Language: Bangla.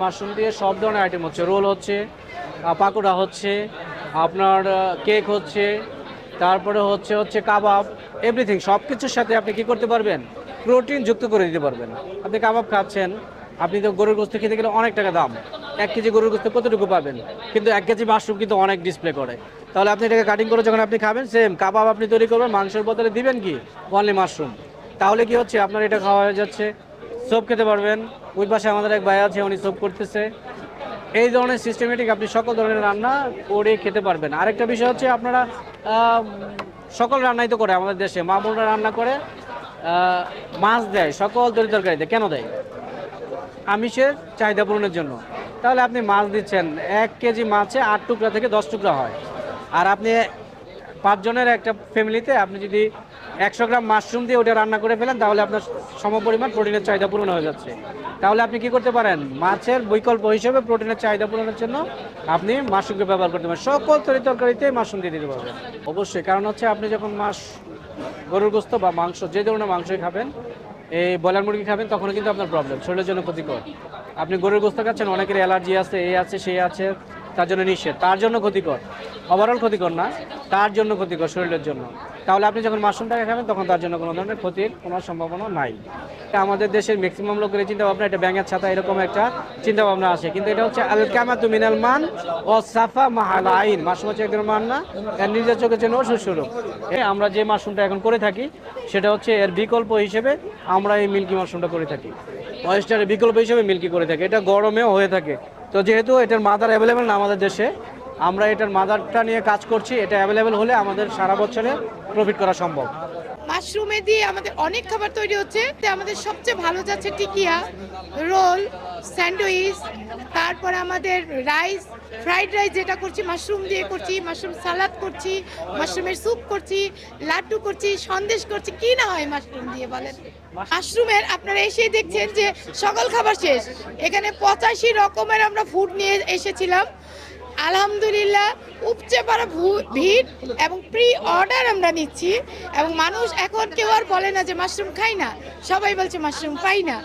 মাশরুম দিয়ে সব ধরনের আইটেম হচ্ছে। রোল হচ্ছে পাকোড়া হচ্ছে, আপনার কেক হচ্ছে, তারপরে হচ্ছে হচ্ছে কাবাব এভরিথিং সব কিছুর সাথে আপনি কি করতে পারবেন? প্রোটিন যুক্ত করে দিতে পারবেন। আপনি কাবাব খাচ্ছেন, আপনি তো গরুর গোস্ত খেতে গেলে অনেক টাকা দাম। এক কেজি গরুর গোস্ত কতটুকু পাবেন? কিন্তু এক কেজি মাশরুম কিন্তু অনেক ডিসপ্লে করে। তাহলে আপনি এটাকে কাটিং করে যখন আপনি খাবেন সেম কাবাব আপনি তৈরি করবেন, মাংসের বদলে দিবেন কি? Only mushroom. তাহলে কি হচ্ছে? আপনার এটা খাওয়া হয়ে যাচ্ছে। সোপ খেতে পারবেন। ওই পাশে আমাদের এক ভাই আছে, উনি সোপ করতেছে। এই ধরনের সিস্টেমেটিক আপনি সকল ধরনের রান্না করে খেতে পারবেন। আরেকটা বিষয় হচ্ছে আপনারা সকল রান্নাই তো করে আমাদের দেশে। মা বোনরা রান্না করে মাছ দেয়, সকল তরি তরকারিতে কেন দেয়? আমিষের চাহিদা পূরণের জন্য। তাহলে আপনি মাছ দিচ্ছেন, এক কেজি মাছে আট টুকরা থেকে দশ টুকরা হয়। আর আপনি পাঁচজনের একটা ফ্যামিলিতে আপনি যদি একশো গ্রাম মাশরুম দিয়ে ওটা রান্না করে ফেলেন, তাহলে আপনার সমপরিমাণ প্রোটিনের চাহিদা পূরণ হয়ে যাচ্ছে। তাহলে আপনি কি করতে পারেন? মাছের বিকল্প হিসেবে প্রোটিনের চাহিদা পূরণের জন্য আপনি মাশরুমকে ব্যবহার করতে পারেন। সকল তরি তরকারিতে মাশরুম দিয়ে দিতে পারবেন। অবশ্যই, কারণ হচ্ছে আপনি যখন মাছ, গরুর গোস্ত বা মাংস, যে ধরনের মাংসই খাবেন, এই ব্রয়লার মুরগি খাবেন তখন কিন্তু আপনার প্রবলেম শরীরের জন্য ক্ষতিকর। আপনি গরুর গোস্ত খাচ্ছেন, অনেকের অ্যালার্জি আছে এই আছে সেই আছে, তার জন্য নিষেধ, তার জন্য ক্ষতিকর। ওভারঅল ক্ষতিকর না, তার জন্য ক্ষতিকর, শরীরের জন্য। তাহলে আপনি যখন মাশরুমটাকে খাবেন, তখন তার জন্য কোনো ধরনের ক্ষতির কোনো সম্ভাবনা নাই। এটা আমাদের দেশের ম্যাক্সিমাম লোকের চিন্তা ভাবনা এটা ব্যাঙের ছাতা, এরকম একটা চিন্তা ভাবনা আসে কিন্তু এটা হচ্ছে আল কামাতু মিনাল মান ও সাফা মাহাল আইন। মাশরুম হচ্ছে একদম মান না, এর নিজের চোখের চেন সুস্বরূপ এই আমরা যে মাশরুমটা এখন করে থাকি, সেটা হচ্ছে এর বিকল্প হিসেবে আমরা এই মিল্কি মাশরুমটা করে থাকি। অয়েস্টারের বিকল্প হিসেবে মিল্কি করে থাকি। এটা গরমেও হয়ে থাকে। তো যেহেতু এটার মাদার অ্যাভেলেবেল না আমাদের দেশে আমরা এটার মাদারটা নিয়ে কাজ করছি, এটা অ্যাভেলেবেল হলে আমাদের সারা বছরে প্রফিট করা সম্ভব। মাশরুমে দিয়ে আমাদের অনেক খাবার তৈরি হচ্ছে। আমাদের সবচেয়ে ভালো যাচ্ছে টিকিয়া, রোল, স্যান্ডউইচ, তারপরে আমাদের রাইস, ফ্রাইড রাইস যেটা করছি, মাশরুম দিয়ে করছি, মাশরুম সালাদ করছি, মাশরুমের স্যুপ করছি, লাড্ডু করছি, সন্দেশ করছি, কি না হয় মাশরুম দিয়ে বলেন? মাশরুমের আপনারা এসে দেখছেন যে সকল খাবার শেষ। এখানে পঁচাশি রকমের আমরা ফুড নিয়ে এসেছিলাম। আলহামদুলিল্লাহ, উপচে পড়া ভিড় এবং প্রি অর্ডার আমরা নিচ্ছি এবং মানুষ এখন কেউ আর বলে না যে মাশরুম খাই না। সবাই বলছে মাশরুম পাই না।